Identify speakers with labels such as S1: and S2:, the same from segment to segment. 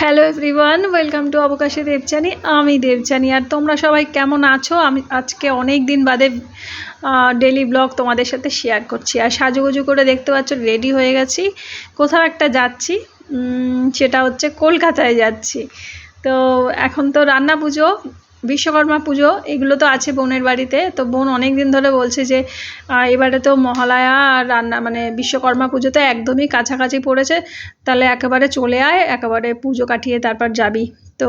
S1: Hello everyone welcome to অবকাশে দেবচানি আমি দেবচানি আর তোমরা সবাই কেমন আছো? আমি আজকে অনেক দিন বাদে ডেলি ব্লগ তোমাদের সাথে শেয়ার করছি। আর সাজুগুজু করে দেখতে পাচ্ছ রেডি হয়ে গেছি। কোথাও একটা যাচ্ছি সেটা হচ্ছে কলকাতায় যাচ্ছি। তো এখন তো রান্না পুজো বিশ্বকর্মা পুজো, এগুলো তো আছে বোনের বাড়িতে। তো বোন অনেক দিন ধরে বলছে যে এবারে তো মহালয়া আর রান্না মানে বিশ্বকর্মা পুজো তো একদমই কাছাকাছি পড়েছে। তাহলে একেবারে চলে আয়, একেবারে পুজো কাটিয়ে তারপর যাবি। তো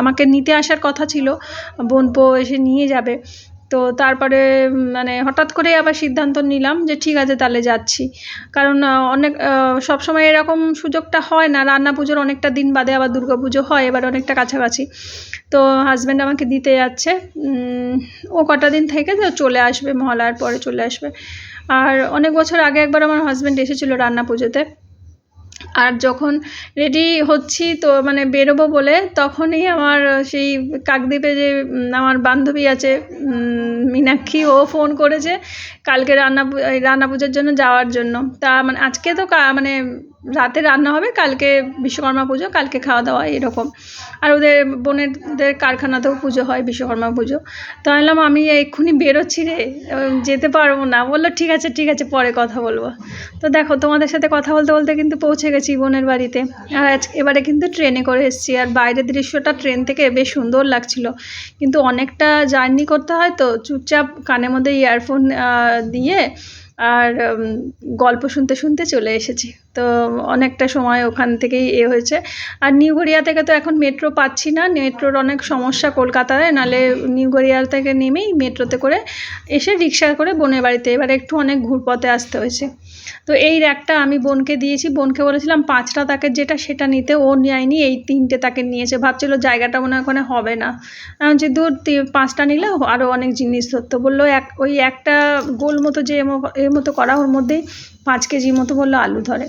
S1: আমাকে নিতে আসার কথা ছিল বোনপো এসে নিয়ে যাবে। তো তারপরে মানে হঠাৎ করে আবার সিদ্ধান্ত নিলাম যে ঠিক আছে, তাহলে যাচ্ছি। কারণ অনেক সব সময় এরকম সুযোগটা হয় না। রান্না পুজোর অনেকটা দিন বাদে আবার দুর্গা পুজো হয়, এবার অনেকটা কাছাকাছি। তো হাজব্যান্ড আমাকে দিতে যাচ্ছে। ও কটা দিন থেকে চলে আসবে মহালয়ার পরে চলে আসবে। আর অনেক বছর আগে একবার আমার হাজব্যান্ড এসেছিল রান্না পুজোতে। আর যখন রেডি হচ্ছি তো মানে বেরোবো বলে, তখনই আমার সেই কাকদ্বীপে যে আমার বান্ধবী আছে মীনাক্ষী, ও ফোন করেছে কালকে রান্না রান্না পুজোর জন্য যাওয়ার জন্য। তা মানে আজকে তো মানে রাতে রান্না হবে, কালকে বিশ্বকর্মা পুজো, কালকে খাওয়া দাওয়া এরকম। আর ওদের বোনেরদের কারখানাতেও পুজো হয়, বিশ্বকর্মা পুজো। তো বললাম, আমি এক্ষুনি বেরোচ্ছি রে যেতে পারব না। বলল, ঠিক আছে ঠিক আছে, পরে কথা বলব। তো দেখো, তোমাদের সাথে কথা বলতে বলতে কিন্তু পৌঁছে গেছি বোনের বাড়িতে। আর আজ, এবারে কিন্তু ট্রেনে করে এসেছি। আর বাইরের দৃশ্যটা ট্রেন থেকে বেশ সুন্দর লাগছিল। কিন্তু অনেকটা জার্নি করতে হয় তো, চুপচাপ কানের মধ্যে ইয়ারফোন দিয়ে আর গল্প শুনতে শুনতে চলে এসেছি। তো অনেকটা সময় ওখান থেকেই এ হয়েছে। আর নিউ গড়িয়া থেকে তো এখন মেট্রো পাচ্ছি না। মেট্রোর অনেক সমস্যা কলকাতায়। নালে নিউ গড়িয়া থেকে নেমেই মেট্রোতে করে এসে রিক্সা করে বোনের বাড়িতে। এবারে একটু অনেক ঘুরপথে আসতে হয়েছে। তো এই র্যাকটা আমি বোনকে দিয়েছি। বোনকে বলেছিলাম, পাঁচটা তাকে যেটা সেটা নিতে। ও নেয়নি, এই তিনটে তাকে নিয়েছে। ভাবছিল জায়গাটা মনে ওখানে হবে না। আমি বলছি, দূর পাঁচটা নিলে আরও অনেক জিনিস ধরতো। বলল, এক, ওই একটা গোল মতো যে এর মতো করা ওর মধ্যেই পাঁচ কেজি মতো বলল আলু ধরে।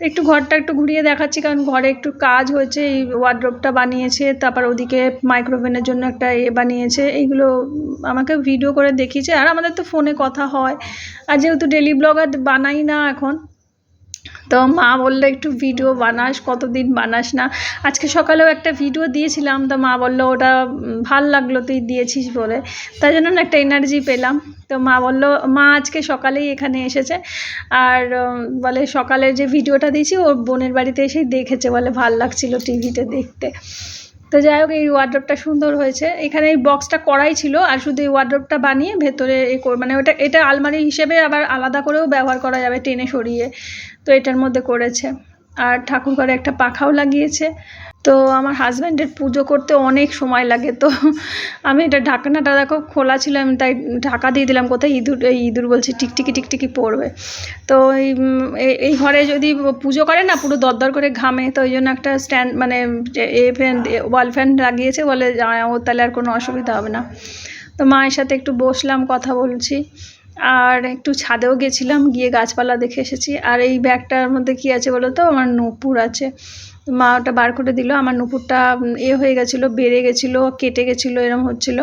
S1: তো একটু ঘরটা একটু ঘুরিয়ে দেখাচ্ছি, কারণ ঘরে একটু কাজ হয়েছে, এই ওয়ার্ড্রপটা বানিয়েছে, তারপর ওদিকে মাইক্রোওভেনের জন্য একটা এ বানিয়েছে, এইগুলো আমাকে ভিডিও করে দেখিয়েছে, আর আমাদের তো ফোনে কথা হয়। আর যেহেতু ডেলি ব্লগ আর বানাই না এখন তো মা বলল, একটু ভিডিও বানাস, কতদিন বানাস না? আজকে সকালেও একটা ভিডিও দিয়েছিলাম, তো মা বলল, ওটা ভালো লাগল তুই দিয়েছিস বলে। তাই জন্য একটা এনার্জি পেলাম। তো মা বলল, মা আজকে সকালেই এখানে এসেছে। আর বলে, সকালের যে ভিডিওটা দিয়েছি, ওর বোনের বাড়িতে এসেই দেখেছে। বলে, ভালো লাগছিল টিভিতে দেখতে। তো যাই হোক, এই ওয়ার্ড্রপটা সুন্দর হয়েছে। এখানে এই বক্সটা করাই ছিল, আর শুধু এই ওয়ার্ড্রপটা বানিয়ে ভেতরে এ কর- মানে ওটা এটা আলমারি হিসেবে আবার আলাদা করেও ব্যবহার করা যাবে, টেনে সরিয়ে। তো এটার মধ্যে করেছে। আর ঠাকুর ঘরে একটা পাখাও লাগিয়েছে। তো আমার হাজব্যান্ডের পুজো করতে অনেক সময় লাগে, তো আমি এটা ঢাকনাটা দেখো খোলা ছিল, আমি তাই ঢাকা দিয়ে দিলাম, কোথায় ইঁদুর, এই ইঁদুর বলছি টিকটিকি টিকটিকি পড়বে। তো এই ঘরে যদি পুজো করে না, পুরো দরদর করে ঘামে, তো ওই জন্য একটা স্ট্যান্ড মানে এ ফ্যান ওয়াল ফ্যান লাগিয়েছে বলে ও তাহলে আর কোনো অসুবিধা হবে না। তো মায়ের সাথে একটু বসলাম, কথা বলছি, আর একটু ছাদেও গেছিলাম, গিয়ে গাছপালা দেখে এসেছি, আর এই ব্যাগটার মধ্যে কি আছে বলো তো? আমার নূপুর আছে। মা ওটা বার করে দিল, আমার নূপুরটা এ হয়ে গেছিল, বেড়ে গেছিল, কেটে গেছিল, এরম হচ্ছিল।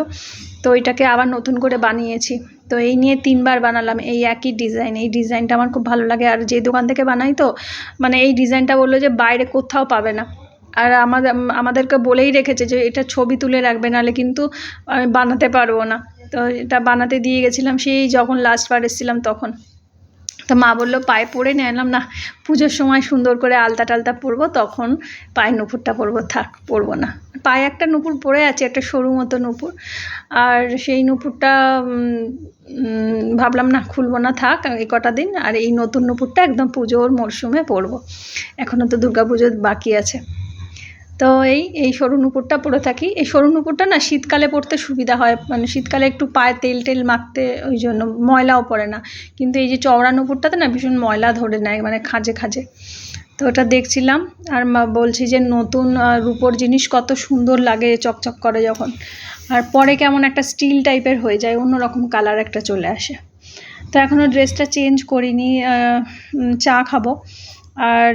S1: তো ওইটাকে আবার নতুন করে বানিয়েছি। তো এই নিয়ে তিনবার বানালাম এই একই ডিজাইন। এই ডিজাইনটা আমার খুব ভালো লাগে। আর যে দোকান থেকে বানাই তো মানে এই ডিজাইনটা বলল যে বাইরে কোথাও পাবে না। আর আমাদের আমাদেরকে বলেই রেখেছে যে এটা ছবি তুলে রাখবে, নাহলে কিন্তু আমি বানাতে পারব না। তো এটা বানাতে দিয়ে গেছিলাম, সেই যখন লাস্টবার এসেছিলাম তখন। তো মা বলল, পায়ে পরে নিয়ে এলাম, না, পুজোর সময় সুন্দর করে আলতা টালতা পরবো, তখন পায়ে নুপুরটা পরবো, থাক, পরবো না। পায়ে একটা নুপুর পরে আছে, একটা সরু মতো নুপুর। আর সেই নুপুরটা ভাবলাম, না, খুলবো না, থাক, এই কটা দিন, আর এই নতুন নুপুরটা একদম পুজোর মরশুমে পরবো। এখনও তো দুর্গা পুজো বাকি আছে। তো এই এই সরু নুপুরটা পরে থাকি। এই সরু নুপুরটা না শীতকালে পরতে সুবিধা হয়। মানে শীতকালে একটু পায়ে তেল টেল মাখতে ওই জন্য ময়লাও পড়ে না। কিন্তু এই যে চওড়া নুপুরটাতে না ভীষণ ময়লা ধরে নেয় মানে খাঁজে খাঁজে। তো ওটা দেখছিলাম। আর বলছি যে নতুন রূপোর জিনিস কত সুন্দর লাগে চকচক করে যখন। আর পরে কেমন একটা স্টিল টাইপের হয়ে যায়, অন্যরকম কালার একটা চলে আসে। তো এখনও ড্রেসটা চেঞ্জ করিনি চা খাব। আর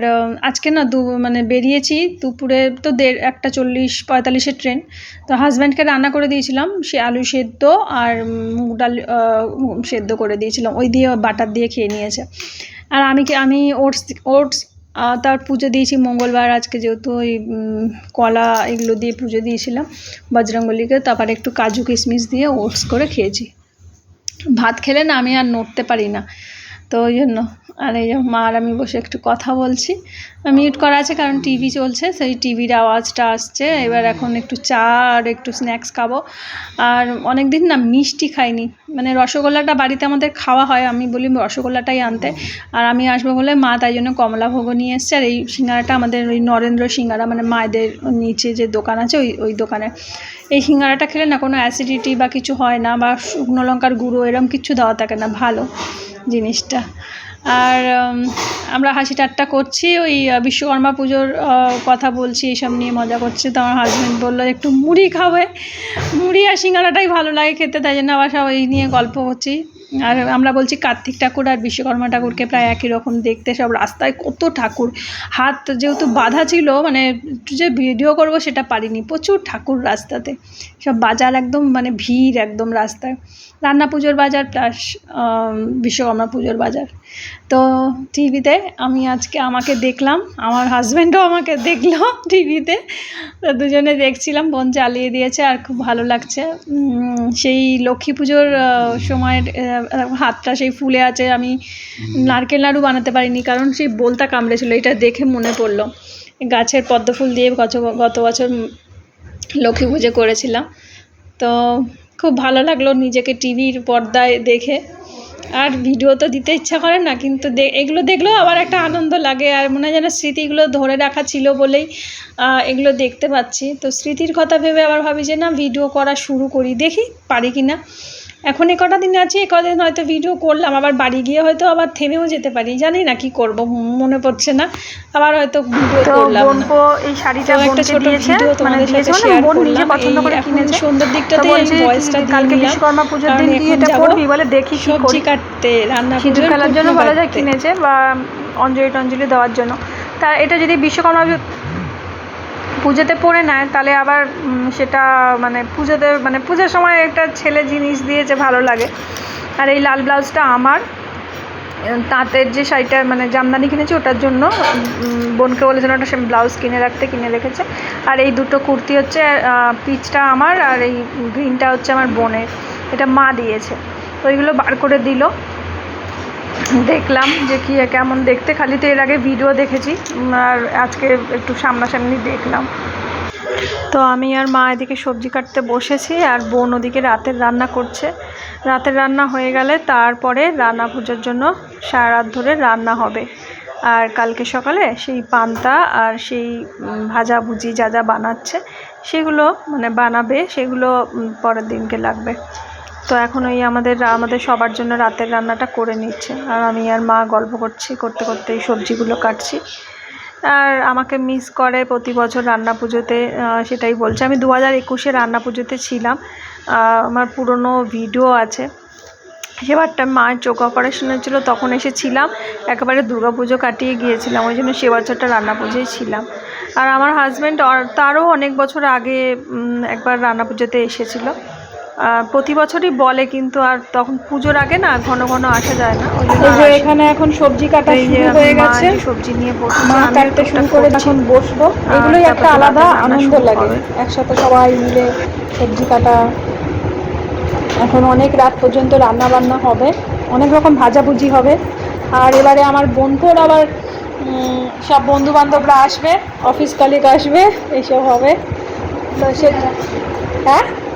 S1: আজকে না দু মানে বেরিয়েছি দুপুরে তো দেড়, একটা চল্লিশ পঁয়তাল্লিশের ট্রেন। তো হাজব্যান্ডকে রান্না করে দিয়েছিলাম, সে আলু সেদ্ধ আর মুগ ডাল সেদ্ধ করে দিয়েছিলাম। ওই দিয়ে বাটার দিয়ে খেয়ে নিয়েছে। আর আমি কি, আমি ওটস ওটস তার পুজো দিয়েছি মঙ্গলবার আজকে যেহেতু ওই কলা এগুলো দিয়ে পুজো দিয়েছিলাম বজরঙ্গলিকে তারপরে একটু কাজু কিশমিশ দিয়ে ওটস করে খেয়েছি। ভাত খেলে না আমি আর নড়তে পারি না। তো ওই জন্য। আর এই মা আর আমি বসে একটু কথা বলছি। মিউট করা আছে কারণ টিভি চলছে, সেই টিভির আওয়াজটা আসছে। এবার এখন একটু চা আর একটু স্ন্যাক্স খাব। আর অনেক দিন না মিষ্টি খাইনি। মানে রসগোল্লাটা বাড়িতে আমাদের খাওয়া হয়, আমি বলি রসগোল্লাটাই আনতে। আর আমি আসব বলে মা তাই জন্য কমলাভোগও নিয়ে এসছে। আর এই সিঙ্গারাটা আমাদের ওই নরেন্দ্র সিঙ্গারা মানে মায়েদের নিচে যে দোকান আছে, ওই ওই দোকানে। এই সিঙ্গারাটা খেলে না কোনো অ্যাসিডিটি বা কিছু হয় না, বা শুকনো লঙ্কার গুঁড়ো এরম কিছু দেওয়া থাকে না, ভালো জিনিসটা। আর আমরা হাসি ঠাট্টা করছি, ওই বিশ্বকর্মা পুজোর কথা বলছি এইসব নিয়ে মজা করছি। তো আমার হাজব্যান্ড বলল, একটু মুড়ি খাবে। মুড়ি আর সিঙ্গারাটাই ভালো লাগে খেতে, তাই জন্য আবার সব এই নিয়ে গল্প করছি। আর আমরা বলছি কার্তিক ঠাকুর আর বিশ্বকর্মা ঠাকুরকে প্রায় একই রকম দেখতে, সব রাস্তায় কত ঠাকুর। হাত যেহেতু বাধা ছিল মানে যে ভিডিও করব সেটা পারিনি, প্রচুর ঠাকুর রাস্তাতে। সব বাজার একদম মানে ভিড় একদম রাস্তায়। রান্না পুজোর বাজার প্লাস বিশ্বকর্মা পুজোর বাজার। তো টিভিতে আমি আজকে আমাকে দেখলাম, আমার হাজব্যান্ডও আমাকে দেখল টিভিতে। তো দুজনে দেখছিলাম, বোন চালিয়ে দিয়েছে আর খুব ভালো লাগছে। সেই লক্ষ্মী পুজোর সময়ের হাতটা সেই ফুলে আছে, আমি নারকেল নাড়ু বানাতে পারিনি, কারণ সেই বোলতা কামড়েছিল, এটা দেখে মনে পড়ল। গাছের পদ্ম ফুল দিয়ে গত গত বছর লক্ষ্মী পুজো করেছিলাম। তো খুব ভালো লাগল নিজেকে টিভির পর্দায় দেখে। আর ভিডিও তো দিতে ইচ্ছা করে না, কিন্তু এগুলো দেখলেও আবার একটা আনন্দ লাগে, আর মনে হয় যেন স্মৃতিগুলো ধরে রাখা ছিল বলেই এগুলো দেখতে পাচ্ছি। তো স্মৃতির কথা ভেবে আবার ভাবি যে না, ভিডিও করা শুরু করি, দেখি পারি কি না এখন এ কটা দিন আছি এ কদিন হয়তো ভিডিও করলাম আবার বাড়ি গিয়ে হয়তো আবার থেমেও যেতে পারি জানি না কি করব মনে পড়ছে না আবার হয়তো ভিডিও করলাম
S2: বোনপো এই শাড়িটা
S1: একটা ছোট
S2: দিয়েছে
S1: ভিডিও
S2: মানে
S1: তোমাদের
S2: দিয়েছে
S1: সাথে
S2: মানে
S1: শেয়ার
S2: বোন নিজে
S1: করলাম।
S2: পছন্দ করে
S1: এখন
S2: তো
S1: দিকটাতে ভয়েসটা
S2: কালকে বিশ্বকর্মা পুজোর দিন দিয়ে এটা করবি বলে দেখি কি
S1: সবজি কাটতে রান্না পুজোর
S2: খেলার জন্য বলা যায়। কিনেছে বা অঞ্জলি টঞ্জলি দেওয়ার জন্য। তা এটা যদি বিশ্বকর্মা পুজোতে পরে নেয়, তাহলে আবার সেটা মানে পুজোতে মানে পুজোর সময় একটা ছেলে জিনিস দিয়েছে ভালো লাগে। আর এই লাল ব্লাউজটা আমার। তাঁতের যে শাড়িটা মানে জামদানি কিনেছি, ওটার জন্য বোনকে বলেছেন ওটা সে ব্লাউজ কিনে রাখতে, কিনে রেখেছে। আর এই দুটো কুর্তি হচ্ছে পিচটা আমার, আর এই গ্রিনটা হচ্ছে আমার বোনের। এটা মা দিয়েছে। তো ওইগুলো বার করে দিল। দেখলাম যে কি কেমন দেখতে। খালি তো এর আগে ভিডিও দেখেছি আর আজকে একটু সামনাসামনি দেখলাম। তো আমি আর মা এদিকে সবজি কাটতে বসেছি আর বোন ওদিকে রাতের রান্না করছে। রাতের রান্না হয়ে গেলে তারপরে রান্না পুজোর জন্য সারা রাত ধরে রান্না হবে। আর কালকে সকালে সেই পান্তা আর সেই উম, ভাজাভুজি যা যা বানাচ্ছে সেগুলো মানে বানাবে সেগুলো পরের দিনকে লাগবে। তো এখন ওই আমাদের আমাদের সবার জন্য রাতের রান্নাটা করে নিচ্ছে। আর আমি আর মা গল্প করছি, করতে করতে এই সবজিগুলো কাটছি। আর আমাকে মিস করে প্রতি বছর রান্না পুজোতে সেটাই বলছে। আমি দু হাজার একুশে রান্না পুজোতে ছিলাম। আমার পুরনো ভিডিও আছে। সেবারটা মায়ের চোখ অপারেশন হয়েছিলো তখন এসেছিলাম। একেবারে পুজো কাটিয়ে গিয়েছিলাম। ওই জন্য সে বছরটা রান্না পুজোয় ছিলাম। আর আমার হাজব্যান্ড তারও অনেক বছর আগে একবার রান্না পুজোতে এসেছিল। প্রতি বছরই বলে কিন্তু আর তখন পুজোর আগে না ঘন ঘন আসা যায় না ওই জন্য
S1: এখানে এখন সবজি কাটা শুরু হয়ে গেছে।
S2: সবজি নিয়ে
S1: মা কাটতে শুরু করে। যখন বসবো এগুলোই একটা আলাদা আনন্দ লাগে। একসাথে সবাই মিলে সবজি কাটা। এখন অনেক রাত পর্যন্ত রান্না বান্না হবে অনেক রকম ভাজাভুজি হবে। আর এবারে আমার বন্ধুর আবার সব বন্ধু বান্ধবরা আসবে অফিস কলিগ আসবে এইসব হবে। তো সে হ্যাঁ?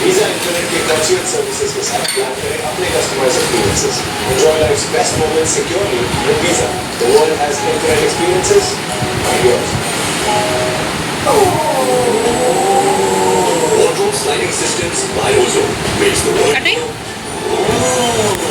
S3: Visa Infinity Concierge Services is our planning up customers' experiences. Enjoy life's best moments securely with Visa. The world has internet experiences. Are yours. Wardrobe sliding systems by Ozone makes the world. Cutting?